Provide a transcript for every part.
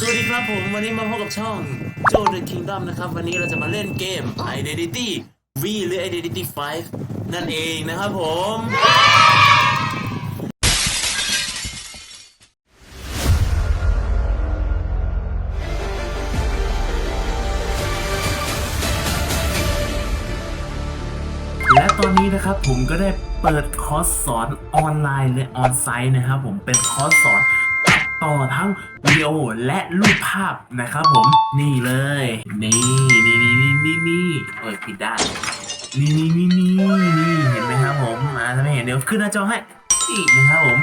สวัสดีครับผมวันนี้มาพบกับช่อง j o the Kingdom นะครับ วันนี้เราจะมาเล่นเกม Identity V หรือ Identity 5 นั่นเองนะครับผม และตอนนี้นะครับผมก็ได้เปิดคอร์สสอนออนไลน์และออนไซต์นะครับผมเป็นคอร์สสอน ต่อทั้งวิดีโอและรูปภาพนะครับผม นี่เลย นี่นี่นี่นี่นี่นี่เอ้ยผิดด้านนี่นี่นี่นี่นี่เห็นไหมครับผมอ่าถ้าไม่เห็นเดี๋ยวขึ้นหน้าจอให้อีกนะครับผม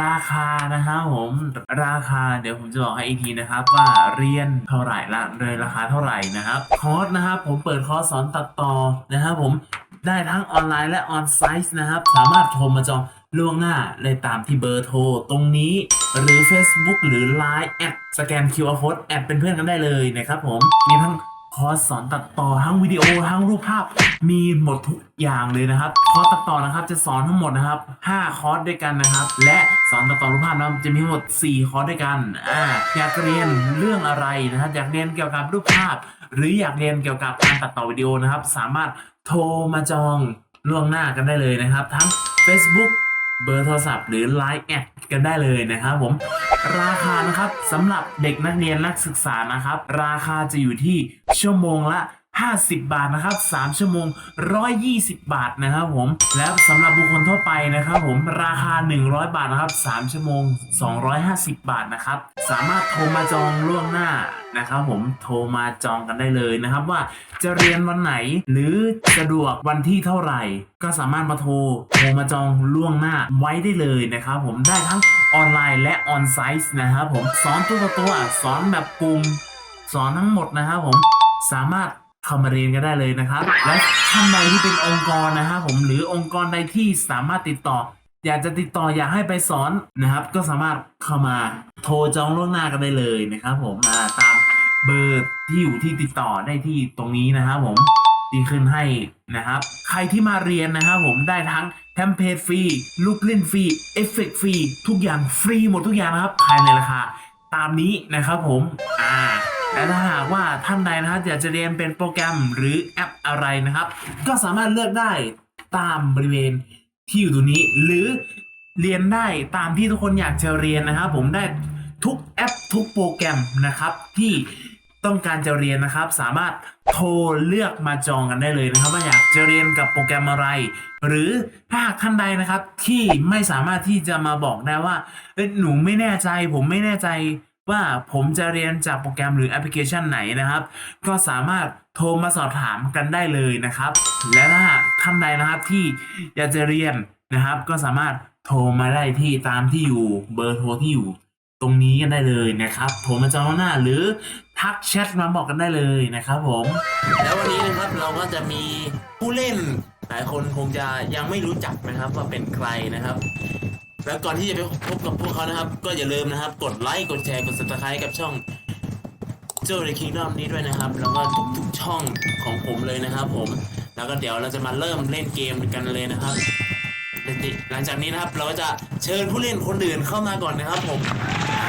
ราคานะครับผม ราคาเดี๋ยวผมจะบอกให้อีกทีนะครับว่าเรียนเท่าไหร่ละเลยราคาเท่าไหร่นะครับคอร์สนะครับผมเปิดคอร์สสอนตัดต่อนะครับผมได้ทั้งออนไลน์และออนไซต์นะครับ สามารถโทรมาจอง ล่วงหน้าเลยตามที่เบอร์โทรตรงนี้ หรือ Facebook หรือ Line แอดสแกน QR Code แอดเป็นเพื่อนกันได้เลยนะครับผม มีทั้งคอร์สสอนตัดต่อทั้งวิดีโอทั้งรูปภาพ มีหมดทุกอย่างเลยนะครับ คอร์สตัดต่อนะครับจะสอนทั้งหมดนะครับ 5 คอร์สด้วยกันนะครับ และสอนตัดต่อรูปภาพนะครับจะมีทั้งหมด 4 คอร์สด้วยกันอ่าอยากเรียนเรื่องอะไรนะครับอยากเรียนเกี่ยวกับรูปภาพ หรืออยากเรียนเกี่ยวกับการตัดต่อวิดีโอนะครับ สามารถโทรมาจองล่วงหน้ากันได้เลยนะครับ ทั้ง Facebook เบอร์โทรศัพท์หรือ Line แอดกันได้เลยนะครับผม ราคานะครับสำหรับเด็กนักเรียนนักศึกษานะครับ ราคาจะอยู่ที่ชั่วโมงละ 50 บาทนะครับ 3 ชั่วโมง 120 บาทนะครับผม แล้วสำหรับบุคคลทั่วไปนะครับผมราคา 100 บาทนะครับ 3 ชั่วโมง 250 บาทนะครับ สามารถโทรมาจองล่วงหน้านะครับผมโทรมาจองกันได้เลยนะครับว่าจะเรียนวันไหนหรือสะดวกวันที่เท่าไหร่ ก็สามารถมาโทรโทรมาจองล่วงหน้าไว้ได้เลยนะครับผมได้ทั้งออนไลน์และออนไซต์นะครับผมสอนตัวต่อตัวสอนแบบกลุ่มสอนทั้งหมดนะครับผมสามารถ เข้ามาเรียนกันได้เลยนะครับ และท่านใดที่เป็นองค์กรนะครับผมหรือองค์กรใดที่สามารถติดต่อ อยากจะติดต่ออยากให้ไปสอนนะครับ ก็สามารถเข้ามาโทรจองล่วงหน้ากันได้เลยนะครับ ผมอ่าตามเบอร์ที่อยู่ที่ติดต่อได้ที่ตรงนี้นะครับผมที่ขึ้นให้นะครับ ใครที่มาเรียนนะครับผมได้ทั้งเทมเพลตฟรีลูกเล่นฟรีเอฟเฟกฟรีทุกอย่างฟรีหมดทุกอย่างนะครับภายในราคาตามนี้นะครับผมอ่า และถ้าหากว่าท่านใดนะครับอยากจะเรียนเป็นโปรแกรมหรือแอปอะไรนะครับ ก็สามารถเลือกได้ตามบริเวณที่อยู่ตรงนี้ หรือเรียนได้ตามที่ทุกคนอยากจะเรียนนะครับ ผมได้ทุกแอปทุกโปรแกรมนะครับที่ต้องการจะเรียนนะครับ สามารถโทรเลือกมาจองกันได้เลยนะครับ ว่าอยากจะเรียนกับโปรแกรมอะไร หรือถ้าหากท่านใดนะครับที่ไม่สามารถที่จะมาบอกได้ว่าหนูไม่แน่ใจ ผมไม่แน่ใจ ว่าผมจะเรียนจากโปรแกรมหรือแอปพลิเคชันไหนนะครับ ก็สามารถโทรมาสอบถามกันได้เลยนะครับ และถ้าท่านใดนะครับที่อยากจะเรียนนะครับ ก็สามารถโทรมาได้ที่ตามที่อยู่เบอร์โทรที่อยู่ตรงนี้กันได้เลยนะครับโทรมาจองหน้าหรือทักแชทมาบอกกันได้เลยนะครับผมแล้ววันนี้นะครับเราก็จะมีผู้เล่นหลายคนคงจะยังไม่รู้จักนะครับว่าเป็นใครนะครับ แล้วก่อนที่จะไปพบกับพวกเขานะครับ ก็อย่าลืมนะครับ กดไลค์กดแชร์กด subscribe กับช่องเจ้าในคิงดอมนี้ด้วยนะครับ แล้วก็ทุกๆช่องของผมเลยนะครับ ผม แล้วก็เดี๋ยวเราจะมาเริ่มเล่นเกมกันเลยนะครับหลังจากนี้นะครับเราก็จะเชิญผู้เล่นคนอื่นเข้ามาก่อนนะครับ ผมอ่า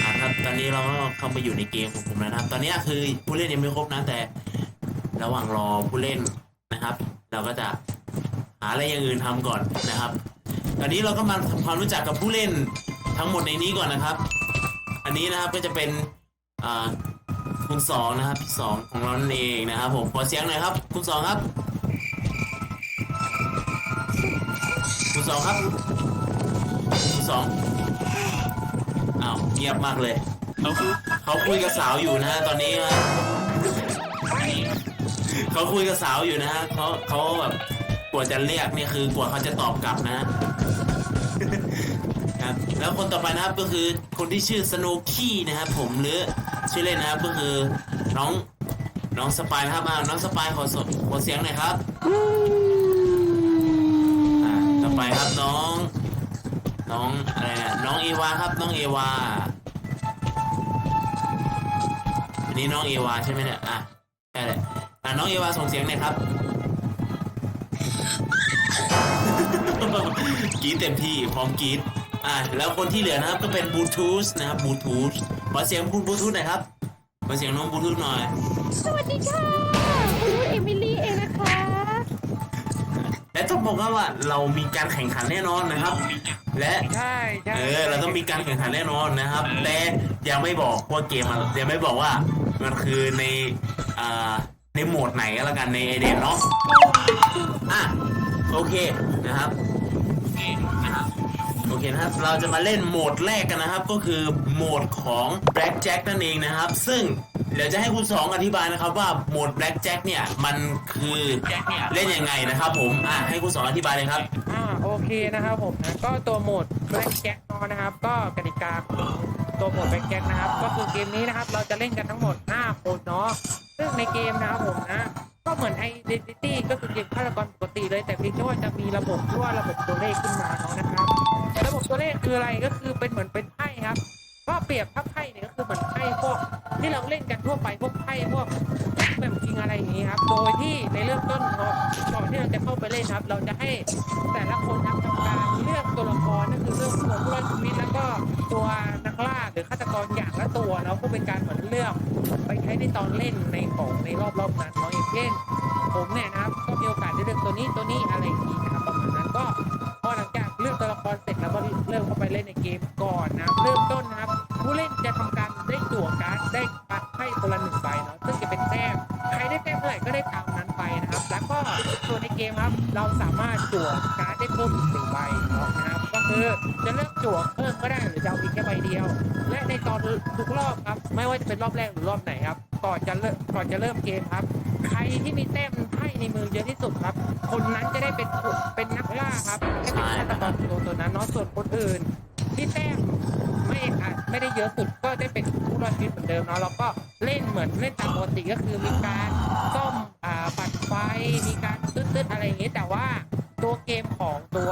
อ่าครับตอนนี้เราก็เข้ามาอยู่ในเกมของผมแล้วนะครับ ตอนนี้คือผู้เล่นยังไม่ครบนะแต่ ระหว่างรอผู้เล่นนะครับ เราก็จะหาอะไรอย่างอื่นทำก่อนนะครับ ตอนนี้เราก็มาทำความรู้จักกับผู้เล่นทั้งหมดในนี้ก่อนนะครับ อันนี้นะครับก็จะเป็นอ่าคุณสองนะครับพี่สองของเรานั่นเองนะครับผมขอเสียงหน่อยครับ คุณสองครับ คุณสองครับ คุณสองอ้าวเงียบมากเลยเขาเขาคุยกับสาวอยู่นะฮะตอนนี้นะเขาคุยกับสาวอยู่นะฮะเขาเขาแบบ ว่าจะเรียกเนี่ยคือกว่าเขาจะตอบกลับนะครับ แล้วคนต่อไปนะครับก็คือคนที่ชื่อสโนคี้นะครับผมหรือชื่อเล่นนะครับก็คือน้องน้องสปายนะครับอ่าน้องสปายขอสดขอเสียงหน่อยครับอ่าต่อไปครับน้อง น้องอะไรนะน้องเอวาครับน้องเอวาอันนี้น้องเอวาใช่ไหมเนี่ยอะใช่เลยอะน้องเอวาส่งเสียงหน่อยครับ กรีดเต็มที่พร้อมกรีดอ่าแล้วคนที่เหลือนะครับก็เป็นบลูทูธนะครับบลูทูธขอเสียงคุณบลูทูธหน่อยครับขอเสียงน้องบลูทูธหน่อยสวัสดีค่ะคุณเอมิลี่เองนะคะและต้องบอกว่าเรามีการแข่งขันแน่นอนนะครับ และใช่ใช่เออเราต้องมีการแข่งขันแน่นอนนะครับ แต่ยังไม่บอกว่าเกมมันยังไม่บอกว่ามันคือในอ่าในโหมดไหนก็แล้วกันในไอเดนเนาะอะ โอเคนะครับโอเคนะครับโอเคนะครับ เราจะมาเล่นโหมดแรกกันนะครับ ก็คือโหมดของ Black Jack นั่นเองนะครับ ซึ่งเดี๋ยวจะให้คุณสองอธิบายนะครับว่าโหมด Black Jack เนี่ยมันคือเล่นยังไงนะครับ ผมอะให้คุณสองอธิบายเลยครับ อ่าโอเคนะครับผมนะก็ตัวโหมด Black Jack เนาะนะครับ ก็กติกาของตัวโหมด Black Jack นะครับ ก็คือเกมนี้นะครับ เราจะเล่นกันทั้งหมด 5 คนเนาะซึ่งในเกมนะครับผมนะ ก็เหมือน Identity ก็คือเกมฆาตกรปกติเลย แต่เพียงแค่ว่าจะมีระบบที่ว่าระบบตัวเลขขึ้นมาเนาะนะครับ ระบบตัวเลขคืออะไรก็คือเป็นเหมือนเป็นไพ่ครับก็เปรียบถ้าไพ่เนี่ยก็คือเหมือนไพ่พวกที่เราเล่นกันทั่วไปพวกไพ่พวกแบบ อะไรอย่างนี้ครับ โดยที่ในเริ่มต้นก่อนที่เราจะเข้าไปเล่นครับ เราจะให้แต่ละคนทำทำการเลือกตัวละครนั่นคือเรื่องตัวผู้รอดชีวิตแล้วก็ตัวนักล่าหรือฆาตกรอย่างละตัวแล้วก็เป็นการเหมือนเลือกไปใช้ในตอนเล่นในของในรอบๆนั้นเนาอย่างเช่นผมเนี่ยนะครับ ก็มีโอกาสได้เลือกตัวนี้ตัวนี้อะไรอย่างนี้นะครับประมาณนั้นก็พอหลังจากเลือกตัวละครเสร็จแล้วก็เริ่มเข้าไปเล่นในเกม ได้แต้มเท่าไหร่ก็ได้ตามนั้นไปนะครับ แล้วก็ส่วนในเกมครับ เราสามารถจั่วการ์ดได้เพิ่มอีกหนึ่งใบนะครับ ก็คือจะเลือกจั่วเพิ่มก็ได้หรือจะเอาอีกแค่ใบเดียว และในตอนทุกรอบครับ ไม่ว่าจะเป็นรอบแรกหรือรอบไหนครับก่อนจะเริ่มก่อนจะเริ่มเกมครับ ใครที่มีแต้มไพ่ในมือเยอะที่สุดครับ คนนั้นจะได้เป็นเป็นนักล่าครับให้เป็นฆาตกรตัวตัวนั้นเนาะส่วนคนอื่น ที่แต้มไม่อาจไม่ได้เยอะสุดก็ได้เป็นผู้รอดชีวิตเหมือนเดิมเนาะแล้วก็ มือนเล่นตามปกติก็คือมีการซ่อมอ่าปัดไฟมีการตืดๆอะไรอย่างเงี้ยแต่ว่าตัวเกมของตัว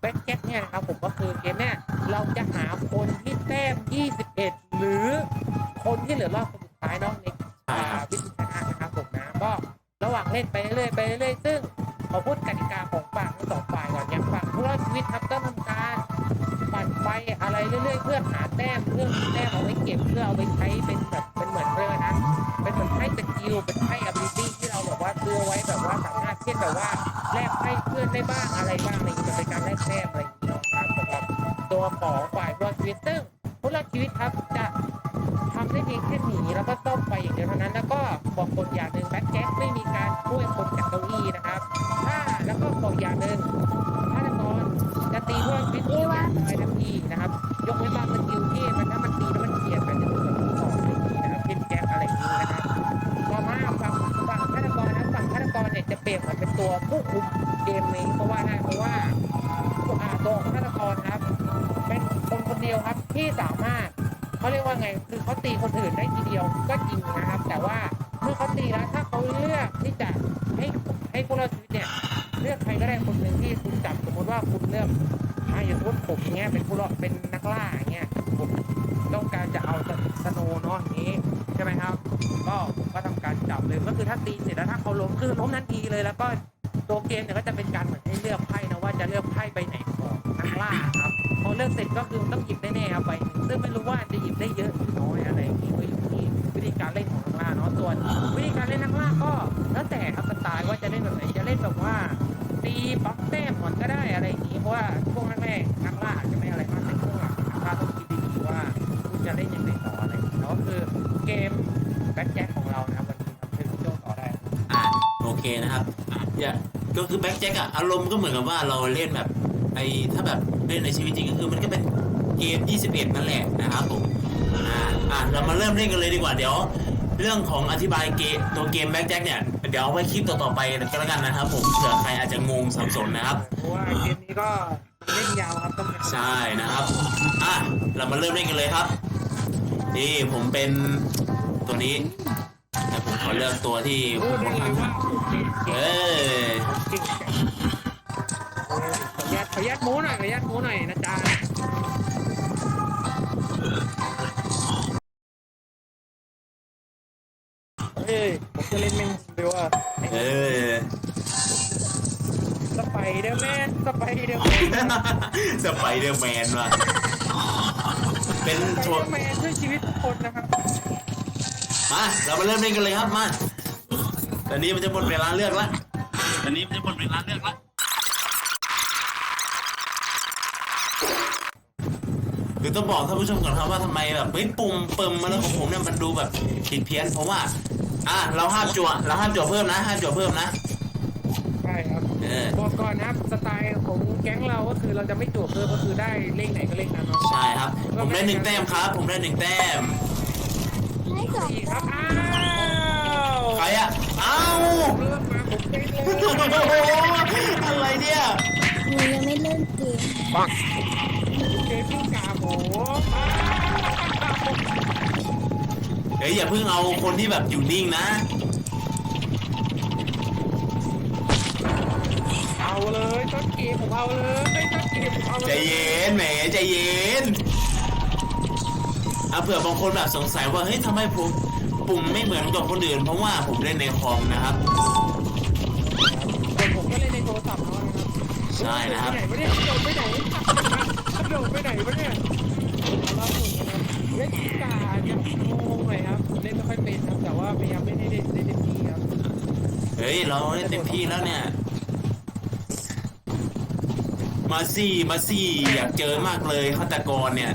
แบ็คแจ็คเนี่ยนะครับผมก็คือเกมเนี่ยเราจะหาคนที่แต้ม20 พียงแค่หนีแล้วก็ต้มไปอย่างเดียวเท่านั้น แล้วก็บอกคนอย่างหนึ่งแบ็คแจ็คไม่มีการช่วยคนจากเก้าอี้นะครับ เนี่ยเลือกใครก็ได้คนหนึ่งที่คุณจับสมมติว่าคุณเลือกอาอย่างสมมติผมเงี้ยเป็นผู้รอดเป็นนักล่าอย่างเงี้ยผมต้องการจะเอาสโนว์เนาะอย่างนี้ใช่ไหมครับ ก็ผมก็ทำการจับเลยก็คือถ้าตีเสร็จแล้วถ้าเขาล้มคือล้มทันทีเลยแล้วก็ตัวเกมเนี่ยก็จะเป็นการเหมือนให้เลือกไพ่นะว่าจะเลือกไพ่ใบไหนของนักล่าครับพอเลือกเสร็จก็คือต้องหยิบแน่ๆครับใบหนึ่งซึ่งไม่รู้ว่าจะหยิบได้เยอะหรือน้อยอะไรอย่างนี้ย ธีการเล่นของนักล่าเนาะส่วนวิธีการเล่นนักล่าก็ แล้วแต่ครับสไตล์ว่าจะเล่นแบบไหนจะเล่นแบบว่าตีบัฟแต้มก่อนก็ได้อะไรอย่างนี้เพราะว่าช่วงแรกๆนักล่าอาจจะไม่อะไรมากแต่ช่วงหลังนักล่าต้องคิดดีๆว่าคุณจะเล่นยังไงต่ออะไรเนาะคือเกมแบ็คแจ็คของเรานะครับวันนี้ครับเป็นโจต่อได้อ่าโอเคนะครับอย่าก็คือแบ็คแจ็คอะอารมณ์ก็เหมือนกับว่าเราเล่นแบบไอ้ถ้าแบบเล่นในชีวิตจริงก็คือมันก็เป็นเกม 21 นั่นแหละนะครับผม อ่าอ่าเรามาเริ่มเล่นกันเลยดีกว่าเดี๋ยว เรื่องของอธิบายเกมตัวเกมแบ็คแจ็คเนี่ยเดี๋ยวเอาไว้คลิปต่อๆไปก็แล้วกันนะครับผมเผื่อใครอาจจะงงสับสนนะครับ เพราะว่าเกมนี้ก็เล่นยาวครับต้องใช่นะครับ อะ เรามาเริ่มเล่นกันเลยครับ นี่ผมเป็นตัวนี้ แต่ผมขอเลือกตัวที่ผพูดมได้เลยว่าเก่งเออเก่งจังขออนุญาตขออนุญาตหมูหน่อยขออนุญาตหมูหน่อยนะจ๊ะ สไปเดอร์แมนสไปเดอร์แมนว่ะเป็นสโชไปว์เดอร์แมนช่วยชีวิตทุกคนนะครับมาเรามาเริ่มเล่นกันเลยครับมาตอนนี้มันจะหมดเวลาเลือกละตอนนี้มันจะหมดเวลาเลือกละคือต้องบอกท่านผู้ชมก่อนครับว่าทำไมแบบเฮ้ยปุ่มเปิมมาแล้วของผมเนี่ยมันดูแบบผิดเพี้ยนเพราะว่า อะเราห้ามจั่วเราห้ามจั่วเพิ่มนะห้ามจั่วเพิ่มนะใช่ครับเออ บอกก่อนนะครับสไตล์ของแก๊งเราก็คือเราจะไม่จวบเพิ่มก็คือได้เลขไหนก็เลขนั้นเนาะใช่ครับ ผมได้หนึ่งแต้มครับ ผมได้หนึ่งแต้ม ให้สองสี่ครับอ้าวใครอะเอ้าเริ่มมาผมเป็นเลยโอ้โหอะไรเนี่ย หนูยังไม่เริ่มเกมเกมปิ้งกาโหเฮ้ยอย่าเพิ่งเอาคนที่แบบอยู่นิ่งนะ เอาเลยต้นเกมผมเอาเลยต้นเกมผมเอาเลใจยเย็นแหมใจเย็นอะเผื่อบางคนแบบสงสัยว่าเฮ้ยทำไมผมปุ่มไม่เหมือนกับคนอื่น เพราะว่าผมเล่นในคอมนะครับส่วนผมก็เล่นในโทรศัพท์เนาะนะครับใช่นะครับไปไหนวะเนี่ยโดดไปไหนโดดไปไหนวะเนี่ยล่าสุดนะครับเล่นกีตาร์เนี่ยงงเลยครับเล่นไม่ค่อยเป็นครับแต่ว่าพยายามเล่นให้ได้ได้เต็มที่ครับเฮ้ยเราเล่นเต็มที่แล้วเนี่ย มาซี่มาซี่อยากเจอมากเลยฆาตกรเนี่ย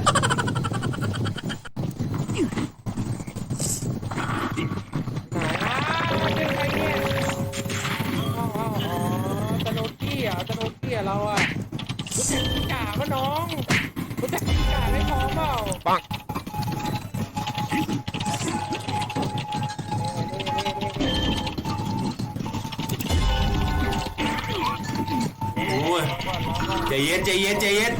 ใจเย็นใจเย็น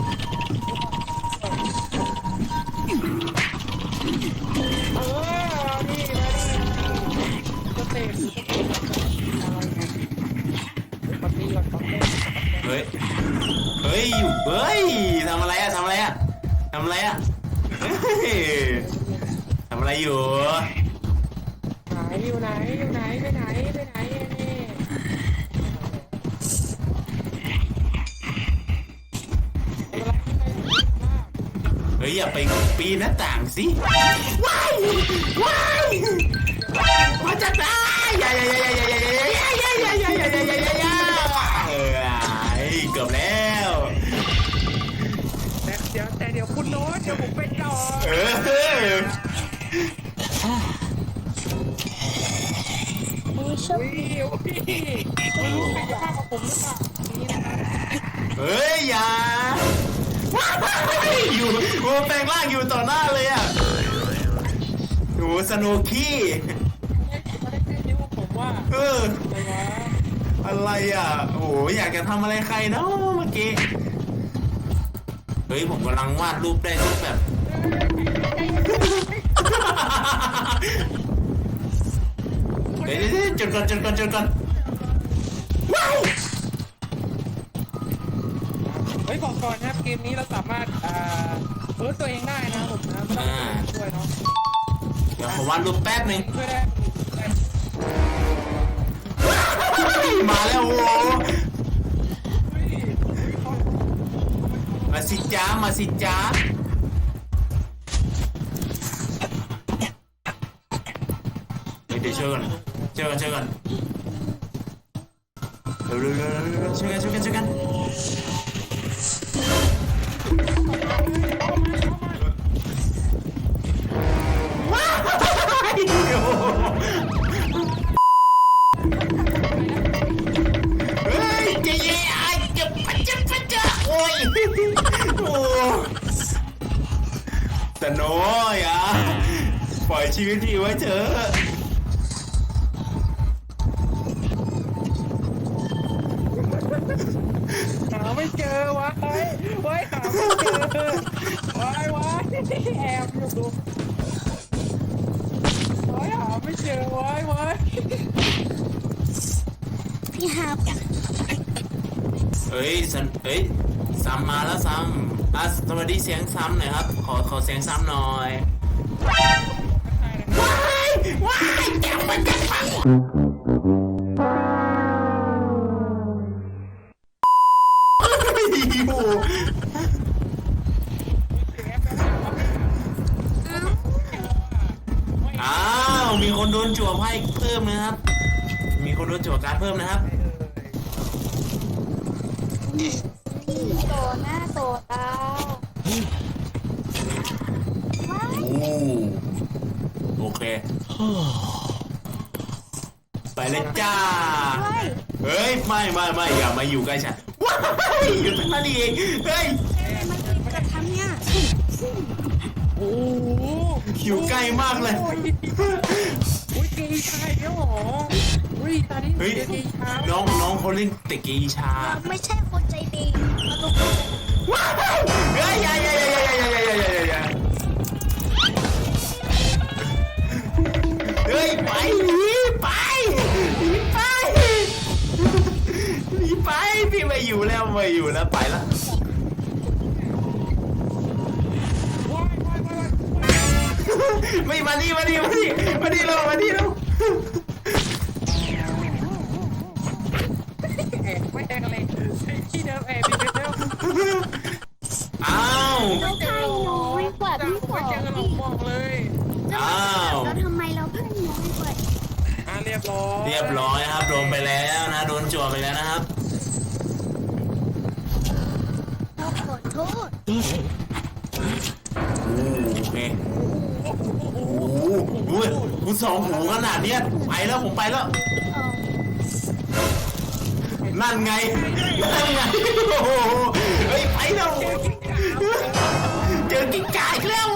เฮ้ย เฮ้ยอยู่เฮ้ยทำอะไรอะทำอะไรอะทำอะไรอะเฮ้ยทำอะไรอยู่ไหนอยู่ไหนอยู่ไหนไปไหน หน้าต่างสิ ว้าย ว้ายมาจากไหนอย่าอย่าอย่าอย่าอย่าอย่าอย่าอย่าอย่าอย่าอย่าอย่าอย่ายเกือบแล้วแต่เดี๋ยวแต่เดี๋ยวคุณโน้ตเดี๋ยวผมเป็นต่อเออวิวพี่คุณรู้เป็นภาพของผมหรือเปล่าเฮ้ยอย่าว้าย อยู่โอ้แปลงร่างอยู่ต่อหน้าเลยอะโอ้สโนกี้ไม่ได้แค่นิ้วผมว่าเอออะไรวะอะไรอะโอ้โหอยากจะทำอะไรใครเนาะเมื่อกี้เฮ้ยผมกำลังวาดรูปได้รูปแบบเดี๋ยวเดี๋ยวเดี๋ยวจดก่อนจดก่อนจดก่อนว้าว เฮ้ย บอกก่อนนะครับเกมนี้เราสามารถอ่าเพิ่ตัวเองได้นะครับผมนะไม่ต้องช่วยเนาะเดี๋ยวผมวาดรูปแป๊บหนึ่งช่วยได้มาแล้วโว้เฮ้ยมาสิจ้ามาสิจ้าเฮ้ยเดี๋ยวช่วยกันช่วยกันช่วยกันเร็วเร็วเร็วเร็วเร็วช่วยกันช่วยกันช่วยกัน แต่น้อยอะปล่อยชีวิตพี่ไว้เถอะหาไม่เจอวะเฮ้ยเฮ้ยหาไม่เจอวายวายแอบอยู่ดูเฮ้ยหาไม่เจอวายวายพี่ฮาบเฮ้ยสันเฮ้ยซ้ำมาแล้วซ้ำ อะสวัสดีเสียงซ้ำหน่อยครับ ขอขอเสียงซ้ำหน่อยว้ายว้ายแกมันจะฟังอ้าว มีคนโดนจั่วไพ่เพิ่มนะครับ มีคนโดนจั่วการเพิ่มนะครับ โตหน้าโตตาไม่โอ้โอเค ไปเลยจ้าไม่เฮ้ย ไม่ไม่ไม่อย่ามาอยู่ใกล้ฉัน ว้ายอยู่ตรงนั้นเองเฮ้ยมันคือจะทำเนี่ยโอ้โหอยู่ใกล้มากเลย อุ้ยเกย์ชายเนี่ยหรออุ้ยตอนนี้เฮ้ย เกย์ชายน้องน้องเขาเล่นเตะกีชา ไม่ใช่คนใจ ดีมาลงว้ายเฮ้ยอย่าอย่าอย่าอย่าอย่าอย่าอย่าอย่าอย่าเฮ้ยไปหนีไปหนีไปหนีไปพี่ไม่อยู่แล้วไม่อยู่แล้วไปแล้วไม่มานี่มานี่มานี่มานี่เรามานี่เรา แอบไม่แอบอะไรที่เดิมแอบไปเดิม อ้าว เราไพ่น้อยกว่าพี่ส ไม่ อง เจอกันหรอก พี่ บอกเลย อ้าว แล้วทำไมเราไพ่น้อยกว่า อะเรียบ ร้อยเรียบร้อยครับโดนไปแล้วนะโดนจั่วไปแล้วนะครับเราขอโทษโอเคโอ้โหอุ้ยคุณสองหูขนาดเนี้ยไปแล้วผมไปแล้วเออนั่นไงนั่นไงโอ้โหเฮ้ยไปแล้วเจอกิ๊กกาอีกแล้ว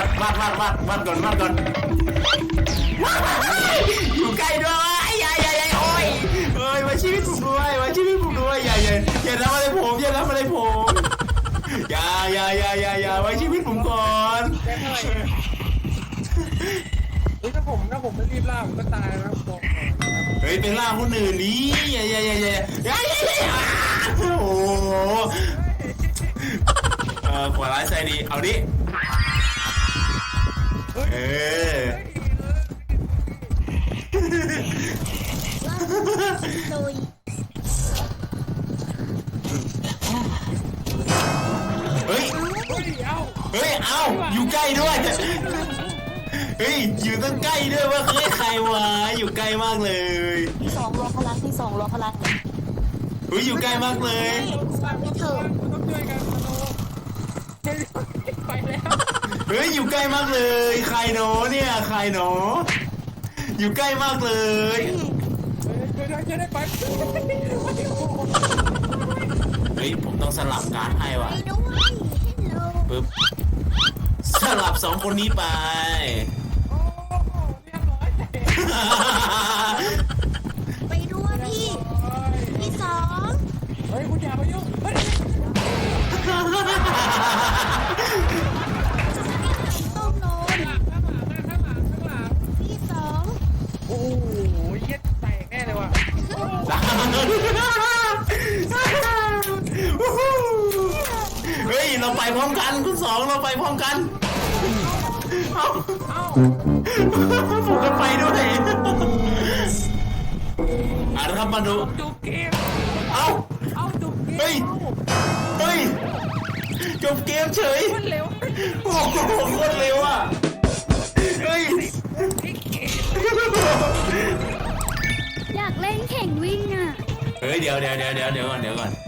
วัดวัดวัดวัดก่อนวัดก่อนว้ายอยู่ใกล้ด้วยใหญ่ใหญ่ใหญ่โอ้ยเอ้ยมาชีวิตผมด้วยมาชีวิตผมด้วยใหญ่ใหญ่อย่ารับอะไรผมอย่ารับอะไรผมอย่าอย่าอย่าอย่าอย่าไว้ชีวิตผมก่อนเฮ้ยถ้าผมถ้าผมไม่รีบล่าผมก็ตายนะครับบอเฮ้ยเป็นล่าคนอื่นนี่าอย่าอย่าอย่าอย่าอย่าโอ้โหเออขวาร้ายใจดีเอาดิ เออ โดยเฮ้ย เฮ้ย เอ้าเฮ้ยเอาอยู่ใกล้ด้วย เฮ้ย อยู่ตั้งใกล้ด้วยว่าเฮ้ยใครวะ อยู่ใกล้มากเลย ที่สองรอพลังที่สองรอพลังเฮ้ย อยู่ใกล้มากเลยไม่เถอะ ต้องช่วยกันโนไปแล้ว เฮ้ยอยู่ใกล้มากเลย ใครหนอเนี่ยใครหนออยู่ใกล้มากเลยช่วยได้ช่วยได้ไปเฮ้ยผมต้องสลับการ์ดให้ว่ะปด้วยฮัลโหลปึ๊บสลับสองคนนี้ไป ไปด้วยพี่ที่สอง เฮ้ยคุณอย่ามายุ่งเฮ้ย เฮ้ย เราไปพร้อมกันคุณสองเราไปพร้อมกันเอาเอาผมก็ไปด้วยอะครับมาดูจบเกม เอาเอาจบเกมเฮ้ย เฮ้ย จบเกมเฉย มันเร็วโอ้โหโคตรเร็วอะ เฮ้ย 哎，聊聊，聊聊，聊啊，聊啊。